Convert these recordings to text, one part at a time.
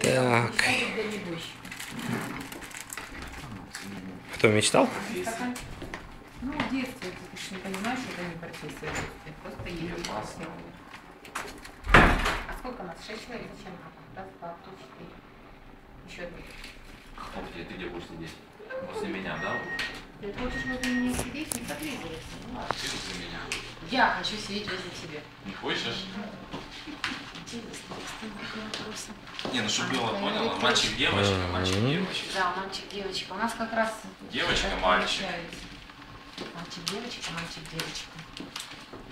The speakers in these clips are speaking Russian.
Так. Кто мечтал? Ну, в детстве ты ж не понимаешь, что это не профессия. Просто ездишь. А сколько нас? Шесть человек? Зачем? Раз, два, три, четыре. Еще один. Кто где, ты где будешь сидеть? После меня, да? Ты хочешь возле меня сидеть, не подлизывайся. Ну ладно. Ты после меня. Я хочу сидеть возле тебя. Не хочешь? Вопросы. Не, ну чтобы было, поняла? Мальчик, девочка, мальчик, девочка. Да, мальчик, девочка. У нас как раз Девочка, мальчик. Мальчик, девочка, мальчик, девочка.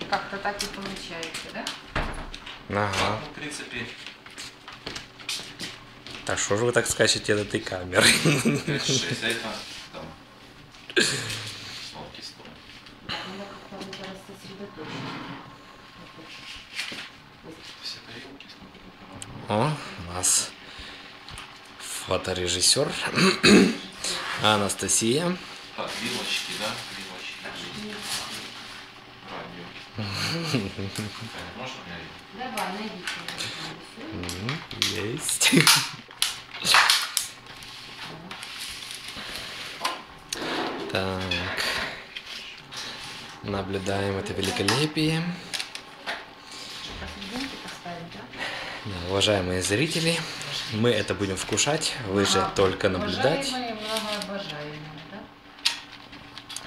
Как-то так и получается, да? Ага. Ну, в принципе, А что же вы так скачете от этой камеры? 6, а это там сладкий стол. Надо как-то вот зараз сосредоточиться. Все тарелки, сколько тут О, у нас фоторежиссер Анастасия. Так, вилочки, да? Вилочки. Радио. Мне Давай, найдите. Есть. Так. Наблюдаем это великолепие. Посерединке поставить, да? Да, Уважаемые зрители, мы это будем вкушать, вы же Ага. только наблюдать. Да?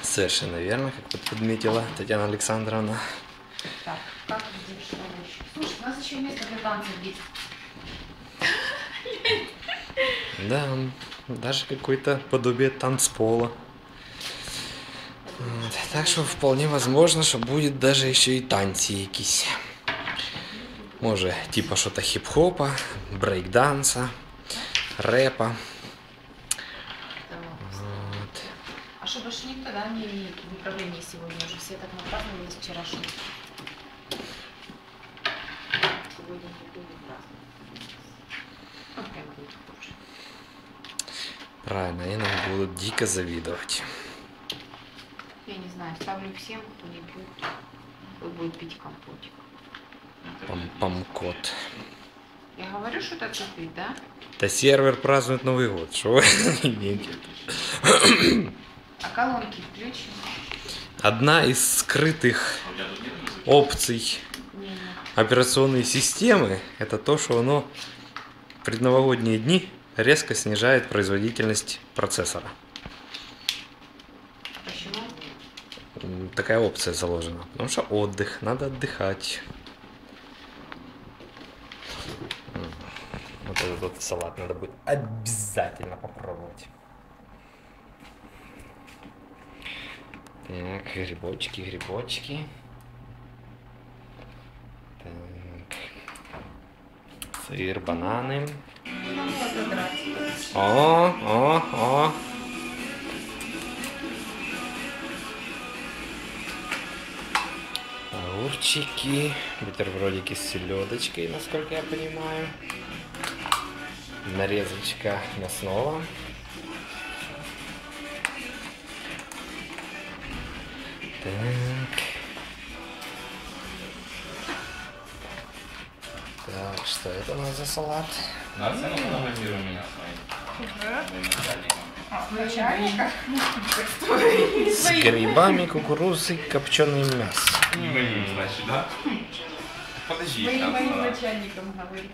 Совершенно верно, как подметила Татьяна Александровна. Так, как здесь? Слушай, у нас еще место для танцев есть. Да, даже какое-то подобие танцпола. Так що вполне возможно, що будет даже еще и танці якісь. Може, типа що-то хіп-хопа, брейк-данса, рэпа. Там, Вот. А что больше никто, да, не в управлении сегодня уже? Все так напраздновали с вчерашнего. Сегодня никто не празднует. Ну, прям будет хуже. Правильно, они нам будут дико завидовать. Я не знаю, ставлю всем, кто не пьет, кто будет пить компотик. Пам-пам-кот. Я говорю, что это цветы, да? Да сервер празднует Новый год, что вы имеете? А колонки включим? Одна из скрытых нет опций операционной системы это то, что оно в предновогодние дни резко снижает производительность процессора. Почему? Такая опция заложена. Потому что отдых, надо отдыхать. М, Вот этот салат надо будет обязательно попробовать. Так, грибочки, грибочки. Так. Сыр, бананы. О, о, о. Огурчики, бутербродики с селедочкой, насколько я понимаю. Нарезочка мясного. Так. Так, что это у нас за салат? На цену фотографируй меня начальником. С грибами, кукурузой, копченым мясом. Не моим, значит, да? Подожди, Моим, начальником говорит.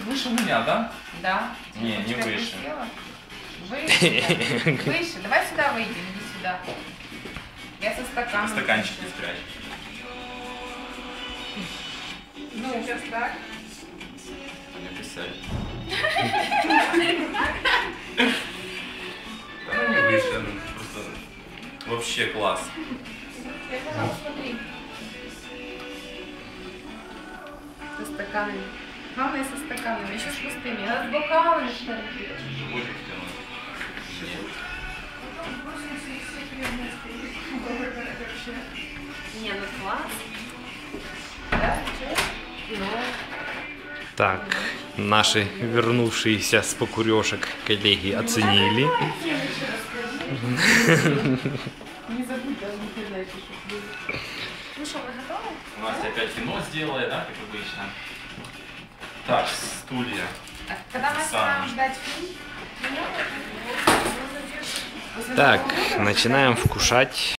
Выше меня, да? Да. Не, не выше. Выше. да. Выше. Давай сюда выйдем, иди сюда. Я со стаканом. Стаканчики спрячь. Ну, сейчас так. Написать. Да не выше, ну просто вообще класс. Я смотри. Со стаканами. Главное со стаканами, еще с пустыми. А с бокалами что ли? Не, ну класс. Да? Ну, Так, наши вернувшиеся с покурешек коллеги оценили. не забудь даже не. Ну что, вы готовы? У нас опять кино сделали, да, как обычно. Так, стулья. А когда мы будем ждать фильм? Так, начинаем вкушать.